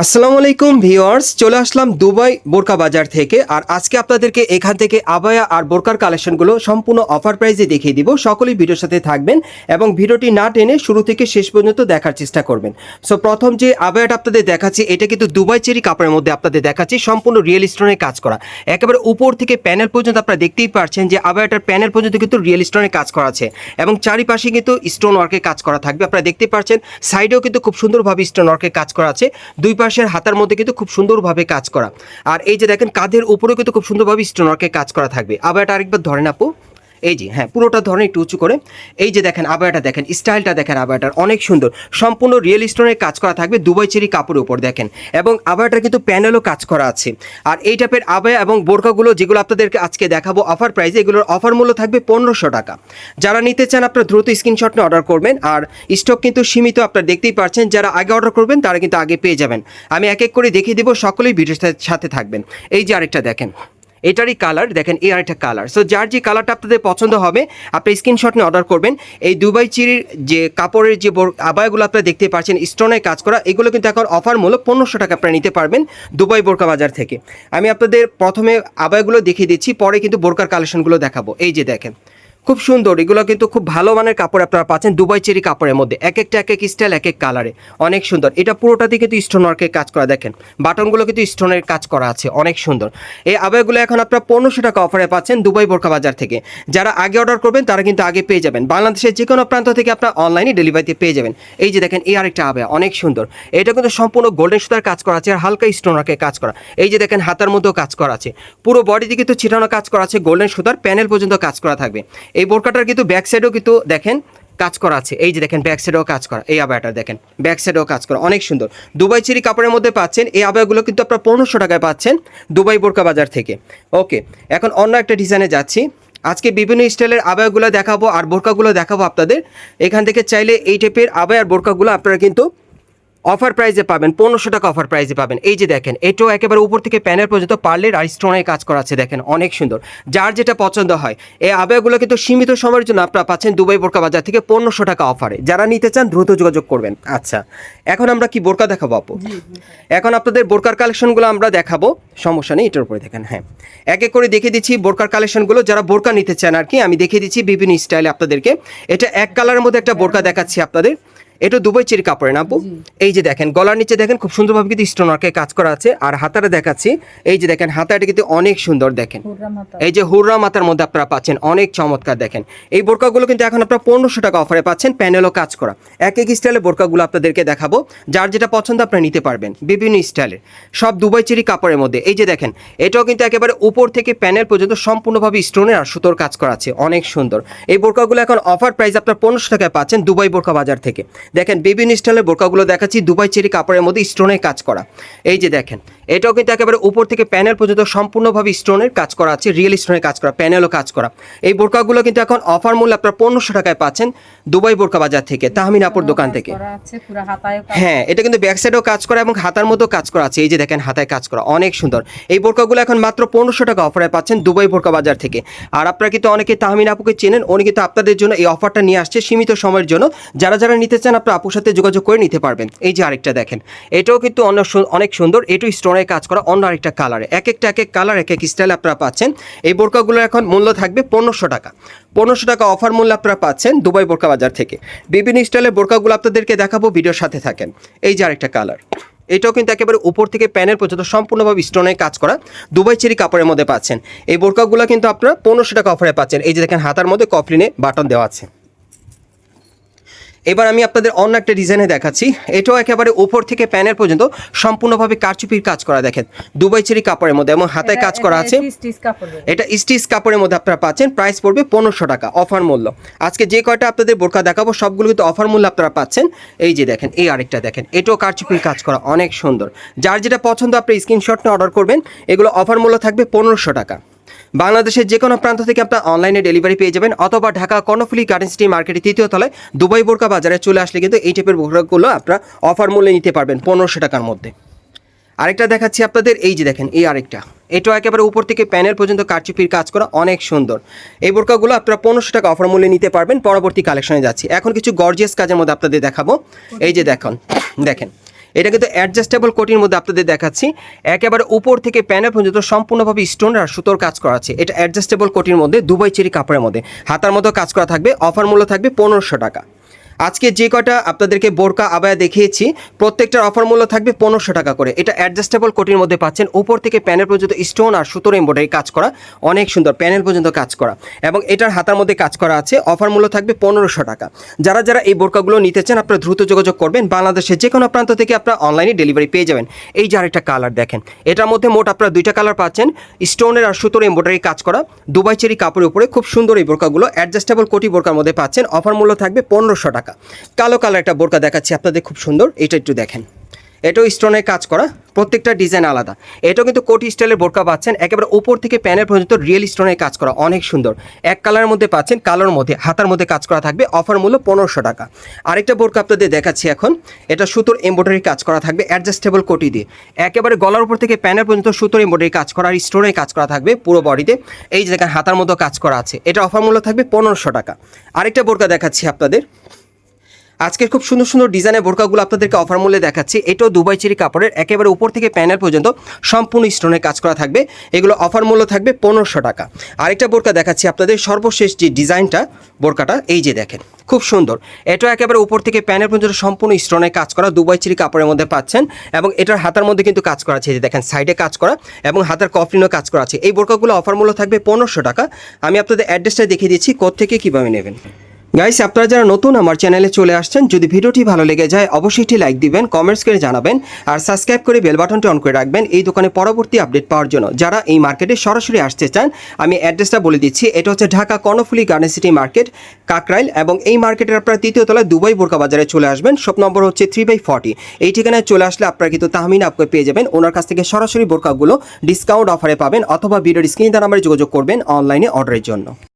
আসসালামু আলাইকুম ভিওয়ার্স চলে আসলাম দুবাই বোরকা বাজার থেকে। আর আজকে আপনাদেরকে এখান থেকে আবায়া আর বোরকার কালেকশনগুলো সম্পূর্ণ অফার প্রাইজে দেখিয়ে দিব। সকলেই ভিডিওর সাথে থাকবেন এবং ভিডিওটি না টেনে শুরু থেকে শেষ পর্যন্ত দেখার চেষ্টা করবেন। সো প্রথম যে আবায়াটা আপনাদের দেখাচ্ছি, এটা কিন্তু দুবাই চেরি কাপড়ের মধ্যে আপনাদের দেখাচ্ছি, সম্পূর্ণ রিয়েল স্টোনের কাজ করা। একেবারে উপর থেকে প্যানেল পর্যন্ত আপনারা দেখতেই পারছেন যে আবায়াটার প্যানেল পর্যন্ত কিন্তু রিয়েল স্টোনের কাজ করা আছে। এবং চারিপাশে কিন্তু স্টোন ওয়ার্কের কাজ করা থাকবে। আপনারা দেখতে পাচ্ছেন সাইডেও কিন্তু খুব সুন্দরভাবে স্টোন ওয়ার্কের কাজ করা আছে। দুই পাশের হাতার মধ্যে কিন্তু খুব সুন্দরভাবে কাজ করা। আর এই যে দেখেন, কাঁধের উপরেও কিন্তু খুব সুন্দরভাবে স্টোন ওয়ার্কের কাজ করা থাকবে। আবার এটা আরেকবার ধরেন আপু। এই যে হ্যাঁ পুরোটা ধরেন একটু উঁচু করে। এই যে দেখেন আবায়াটা দেখেন, স্টাইলটা দেখেন আবায়াটার অনেক সুন্দর। সম্পূর্ণ রিয়েল স্টোনের কাজ করা থাকবে দুবাই চেরি কাপড়ের উপর, দেখেন। এবং আবায়াটার কিন্তু প্যানেলও কাজ করা আছে। আর এই টাইপের আবায়া এবং বোরকাগুলো যেগুলো আপনাদেরকে আজকে দেখাবো অফার প্রাইসে এগুলোর অফার মূল্য থাকবে পনেরোশো টাকা। যারা নিতে চান, আপনারা দ্রুত স্ক্রিনশট নিয়ে অর্ডার করবেন। আর স্টক কিন্তু সীমিত, আপনারা দেখতেই পাচ্ছেন যারা আগে অর্ডার করবেন, তারা কিন্তু আগে পেয়ে যাবেন। আমি এক এক করে দেখিয়ে দেবো, সকলেই ভিডিওর সাথে থাকবেন। এই যে আরেকটা দেখেন। এটারই কালার দেখেন এই আরেকটা কালার সো যার যে কালারটা আপনাদের পছন্দ হবে, আপনি স্ক্রিনশট নিয়ে অর্ডার করবেন। এই দুবাই চিরির যে কাপড়ের যে আবায়াগুলো আপনারা দেখতে পাচ্ছেন স্টোনে কাজ করা, এগুলো কিন্তু এখন অফার মূল্য পনেরোশো টাকা আপনারা নিতে পারবেন দুবাই বোরকা বাজার থেকে। আমি আপনাদের প্রথমে আবায়গুলো দেখিয়ে দিচ্ছি, পরে কিন্তু বোরকার কালেকশনগুলো দেখাবো। এই যে দেখেন খুব সুন্দর, এগুলো কিন্তু খুব ভালো মানের কাপড় আপনারা পাচ্ছেন, দুবাই চেরি কাপড়ের মধ্যে। এক একটা, এক এক স্টাইল এক এক কালারে অনেক সুন্দর। এটা পুরোটাতে কিন্তু স্টোন ওয়ার্কের কাজ করা, দেখেন। বাটনগুলো কিন্তু স্টোনের কাজ করা আছে, অনেক সুন্দর। এই আবাইগুলো এখন আপনারা পনেরোশো টাকা অফারে পাচ্ছেন দুবাই বোরকা বাজার থেকে। যারা আগে অর্ডার করবেন, তারা কিন্তু আগে পেয়ে যাবেন। বাংলাদেশের যে কোনো প্রান্ত থেকে আপনারা অনলাইনে ডেলিভারিতে পেয়ে যাবেন। এই যে দেখেন, এই আরেকটা আবায়া অনেক সুন্দর। এটা কিন্তু সম্পূর্ণ গোল্ডেন সুতার কাজ করা আছে আর হালকা স্টোন ওয়ার্কের কাজ করা। এই যে দেখেন, হাতার মধ্যেও কাজ করা আছে। পুরো বডিতে কিন্তু ছিটানো কাজ করা আছে গোল্ডেন সুতার প্যানেল পর্যন্ত কাজ করা থাকবে। এই বোরকাটার কিন্তু ব্যাক সাইডেও কিন্তু দেখেন কাজ করা আছে। এই যে দেখেন ব্যাক সাইডেও কাজ করা, এই আবায়াটা দেখেন ব্যাক সাইডেও কাজ করা, অনেক সুন্দর। দুবাই চিরি কাপড়ের মধ্যে পাচ্ছেন, এই আবায়াগুলো কিন্তু আপনারা পনেরোশো টাকায় পাচ্ছেন দুবাই বোরকা বাজার থেকে। ওকে এখন অন্য একটা ডিজাইনে যাচ্ছি। আজকে বিভিন্ন স্টাইলের আবায়াগুলো দেখাবো আর বোরকাগুলো দেখাবো আপনাদের। এখান থেকে চাইলে এই টাইপের আবায় আর বোরকাগুলো আপনারা কিন্তু অফার প্রাইসে পাবেন পনেরোশো টাকা অফার প্রাইসে পাবেন। এই যে দেখেন এটাও একেবারে উপর থেকে প্যানেল পর্যন্ত পার্লের আর স্টোনের কাজ করা আছে দেখেন অনেক সুন্দর। যার যেটা পছন্দ হয় এই আবেগুলো কিন্তু সীমিত সময়ের জন্য আপনারা পাচ্ছেন দুবাই বোরকা বাজার থেকে পনেরোশো টাকা অফারে যারা নিতে চান দ্রুত যোগাযোগ করবেন। আচ্ছা এখন আমরা কি বোরকা দেখাবো আপু? এখন আপনাদের বোরকার কালেকশনগুলো আমরা দেখাবো সমস্যা নেই এটার উপরে দেখেন হ্যাঁ। এক এক করে দেখিয়ে দিচ্ছি বোরকার কালেকশনগুলো যারা বোরকা নিতে চান আর কি আমি দেখিয়ে দিচ্ছি বিভিন্ন স্টাইলে আপনাদেরকে। এটা এক কালারের মধ্যে একটা বোরকা দেখাচ্ছি আপনাদের। এটা দুবাই চেরি কাপড়ের না এই যে দেখেন গলার নিচে দেখেন খুব সুন্দরভাবে কিন্তু স্টোন ওয়ার্কের কাজ করা আছে আর হাতাটা দেখাচ্ছি। এই যে দেখেন হাতাটা কিন্তু অনেক সুন্দর দেখেন। এই যে হুররা মাথার মধ্যে আপনারা পাচ্ছেন অনেক চমৎকার দেখেন। এই বোরকাগুলো কিন্তু এখন আপনারা পনেরোশো টাকা অফারে পাচ্ছেন প্যানেলও কাজ করা। এক এক স্টাইলের বোরকাগুলো আপনাদেরকে দেখাবো। যার যেটা পছন্দ আপনারা নিতে পারবেন বিভিন্ন স্টাইলের সব দুবাই চিরি কাপড়ের মধ্যে। এই যে দেখেন এটাও কিন্তু একেবারে উপর থেকে প্যানেল পর্যন্ত সম্পূর্ণভাবে স্টোনের আর সুতোর কাজ করা আছে। অনেক সুন্দর। এই বোরকাগুলো এখন অফার প্রাইস আপনার পনেরোশো টাকায় পাচ্ছেন দুবাই বোরকা বাজার থেকে। দেখেন বিভিন্ন স্টাইলের বোরকাগুলো দেখাচ্ছি দুবাই চেরি কাপড়ের মধ্যে স্টোনের কাজ করা। এই যে দেখেন এটাও কিন্তু একেবারে উপর থেকে প্যানেল পর্যন্ত সম্পূর্ণভাবে স্টোনের কাজ করা আছে রিয়েল স্টোনের কাজ করা প্যানেলও কাজ করা। এই বোরকাগুলো কিন্তু এখন অফার মূল্য আপনার পনেরোশো টাকায় পাচ্ছেন দুবাই বোরকা বাজার থেকে তাহমিন আপুর দোকান থেকে। হ্যাঁ এটা কিন্তু ব্যাক সাইডেও কাজ করা এবং হাতার মধ্যেও কাজ করা আছে এই যে দেখেন হাতায় কাজ করা অনেক সুন্দর। এই বোরকাগুলো এখন মাত্র পনেরোশো টাকা অফারে পাচ্ছেন দুবাই বোরকা বাজার থেকে। আর আপনারা কিন্তু অনেকে তাহমিন আপুকে চেনেন উনি কিন্তু আপনাদের জন্য এই অফারটা নিয়ে আসছে সীমিত সময়ের জন্য। যারা যারা নিতে চান আপনার আপুর সাথে যোগাযোগ করে নিতে পারবেন। এই যে আরেকটা দেখেন, এটাও কিন্তু অন্য অনেক সুন্দর এটাও স্টোনের কাজ করা অন্য আরেকটা কালারে এক একটা, এক এক কালার এক এক স্টাইল আপনারা পাচ্ছেন। এই বোরকাগুলো এখন মূল্য থাকবে পনেরোশো টাকা। পনেরোশো টাকা অফার মূল্য আপনারা পাচ্ছেন দুবাই বোরকা বাজার থেকে। বিভিন্ন স্টাইলের বোরকাগুলো আপনাদেরকে দেখাবো, ভিডিওর সাথে থাকেন। এই যে আরেকটা কালার এটাও কিন্তু একেবারে উপর থেকে প্যানের পর্যন্ত সম্পূর্ণভাবে স্টোনে কাজ করা দুবাই চেরি কাপড়ের মধ্যে পাচ্ছেন। এই বোরকাগুলো কিন্তু আপনারা পনেরোশো টাকা অফারে পাচ্ছেন। এই যে দেখেন, হাতার মধ্যে কফলিনে বাটন দেওয়া আছে। এবার আমি আপনাদের অন্য একটা ডিজাইনে দেখাচ্ছি। এটাও একেবারে ওপর থেকে প্যানের পর্যন্ত সম্পূর্ণভাবে কারচুপির কাজ করা দেখেন। দুবাই চেরি কাপড়ের মধ্যে এবং হাতায় কাজ করা আছে। এটা স্টিচ কাপড়ের মধ্যে আপনারা পাচ্ছেন। প্রাইস পড়বে পনেরোশো টাকা অফার মূল্য। আজকে যে কয়টা আপনাদের বোরকা দেখাবো সবগুলো কিন্তু অফার মূল্য আপনারা পাচ্ছেন। এই যে দেখেন এই আরেকটা দেখেন। এটাও কারচুপির কাজ করা অনেক সুন্দর। যার যেটা পছন্দ আপনি স্ক্রিনশট নিয়ে অর্ডার করবেন। এগুলো অফার মূল্য থাকবে পনেরোশো টাকা। বাংলাদেশের যে কোনো প্রান্ত থেকে আপনার অনলাইনে ডেলিভারি পেয়ে যাবেন অথবা ঢাকা কর্ণফুলি গার্ডেন সিটি মার্কেটের তৃতীয় তলায় দুবাই বোরকা বাজারে চলে আসলে কিন্তু এই টাইপের বোরকাগুলো আপনারা অফার মূল্যে নিতে পারবেন পনেরোশো টাকার মধ্যে। আরেকটা দেখাচ্ছি আপনাদের, এই যে দেখেন, এই আরেকটা। এটাও একেবারে উপর থেকে প্যানেল পর্যন্ত কারচুপির কাজ করা অনেক সুন্দর। এই বোরকাগুলো আপনারা পনেরোশো টাকা অফার মূল্যে নিতে পারবেন, পরবর্তী কালেকশনে যাচ্ছি। এখন কিছু গর্জিয়াস কাজের মধ্যে আপনাদের দেখাবো। এই যে দেখুন, দেখেন। এটা কিন্তু অ্যাডজাস্টেবল কোটির মধ্যে আপনাদের দেখাচ্ছি। একেবারে উপর থেকে প্যানেল পর্যন্ত সম্পূর্ণভাবে স্টোন আর সুতোর কাজ করা আছে। এটা অ্যাডজাস্টেবল কোটির মধ্যে দুবাই চেরি কাপড়ের মধ্যে। হাতার মতো কাজ করা থাকবে অফার মূল্য থাকবে পনেরোশো টাকা। আজকে যে কটা আপনাদেরকে বোরকা আবায়া দেখিয়েছি, প্রত্যেকটার অফার মূল্য থাকবে পনেরোশো টাকা করে। এটা অ্যাডজাস্টেবল কোটির মধ্যে পাচ্ছেন। উপর থেকে প্যানেল পর্যন্ত স্টোন আর সুতোর এম্ব্রয়ডারি কাজ করা। অনেক সুন্দর প্যানেল পর্যন্ত কাজ করা। এবং এটার হাতার মধ্যে কাজ করা আছে। অফার মূল্য থাকবে পনেরোশো টাকা। যারা যারা এই বোরকাগুলো নিতে চান, আপনারা দ্রুত যোগাযোগ করবেন। বাংলাদেশের যে কোনো প্রান্ত থেকে আপনারা অনলাইনে ডেলিভারি পেয়ে যাবেন। এই যে আরেকটা কালার দেখেন। এটার মধ্যে মোট আপনারা দুইটা কালার পাচ্ছেন। স্টোনের আর সুতোর এম্ব্রয়ডারি কাজ করা। দুবাই চেরি কাপড়ের উপরে খুব সুন্দর এই বোরকাগুলো। অ্যাডজাস্টেবল কোটি বোরকার মধ্যে পাচ্ছেন। অফার মূল্য থাকবে পনেরোশো টাকা। কালো কালার একটা বোরকা দেখাচ্ছি, আপনাদের খুব সুন্দর, এটা একটু দেখেন। এটাও স্টোনের কাজ করা, প্রত্যেকটা ডিজাইন আলাদা। এটাও কিন্তু কোটি স্টাইলের বোরকা পাচ্ছেন, একেবারে উপর থেকে প্যানের পর্যন্ত রিয়েল স্টোনের কাজ করা, অনেক সুন্দর। এক কালারের মধ্যে পাচ্ছেন, কালোর মধ্যে, হাতার মধ্যে কাজ করা থাকবে অফার মূল্য পনেরোশো টাকা। আরেকটা বোরকা আপনাদের দেখাচ্ছি এখন, এটা সুতোর এম্ব্রয়ডারি কাজ করা থাকবে অ্যাডজাস্টেবল কোটি দিয়ে। একেবারে গলার উপর থেকে প্যানের পর্যন্ত সুতোর এম্ব্রয়ডারি কাজ করা, আর স্টোনের কাজ করা থাকবে পুরো বডিতে এই যে দেখেন, হাতার মতো কাজ করা আছে, এটা অফার মূল্য থাকবে পনেরোশো টাকা। আরেকটা বোরকা দেখাচ্ছি আপনাদের আজকের খুব সুন্দর সুন্দর ডিজাইনের বোরকাগুলো আপনাদেরকে অফার মূল্যে দেখাচ্ছি। এটাও দুবাই চেরি কাপড়ের, একেবারে উপর থেকে প্যানেল পর্যন্ত সম্পূর্ণ স্টোনের কাজ করা থাকবে। এগুলো অফার মূল্য থাকবে পনেরোশো টাকা। আরেকটা বোরকা দেখাচ্ছি আপনাদের, সর্বশেষ যে ডিজাইনটা বোরকাটা, এই যে দেখেন, খুব সুন্দর। এটা একেবারে উপর থেকে প্যানেল পর্যন্ত সম্পূর্ণ স্টোনের কাজ করা, দুবাই চিরি কাপড়ের মধ্যে পাচ্ছেন এবং এটার হাতার মধ্যে কিন্তু কাজ করা আছে যে দেখেন সাইডে কাজ করা এবং হাতার কফলিনও কাজ করা আছে। এই বোরকাগুলো অফার মূল্য থাকবে পনেরোশো টাকা। আমি আপনাদের অ্যাড্রেসটা দেখিয়ে দিচ্ছি কোথেকে কীভাবে নেবেন। গাইস আপনারা যারা নতুন আমার চ্যানেলে চলে আসছেন, যদি ভিডিওটি ভালো লেগে যায়, অবশ্যই একটি লাইক দিবেন কমেন্টস করে জানাবেন, আর সাবস্ক্রাইব করে বেল বাটনটি অন করে রাখবেন এই দোকানে পরবর্তী আপডেট পাওয়ার জন্য। যারা এই মার্কেটে সরাসরি আসতে চান, আমি অ্যাড্রেসটা বলে দিচ্ছি, এটা হচ্ছে Dhaka Karnaphuli Garden City Market Kakrail, এবং এই মার্কেটের আপনারা তৃতীয় তলায় দুবাই বোরকা বাজারে চলে আসবেন সব নম্বর হচ্ছে থ্রি বাই ফর্টি এই ঠিকানায় চলে আসলে আপনারা কিন্তু তাহমিন আপকে পেয়ে যাবেন, ওনার কাছ থেকে সরাসরি বোরকাগুলো ডিসকাউন্ট অফারে পাবেন, অথবা ভিডিওর স্ক্রিন দ্বারা আমার যোগাযোগ করবেন অনলাইনে অর্ডারের জন্য।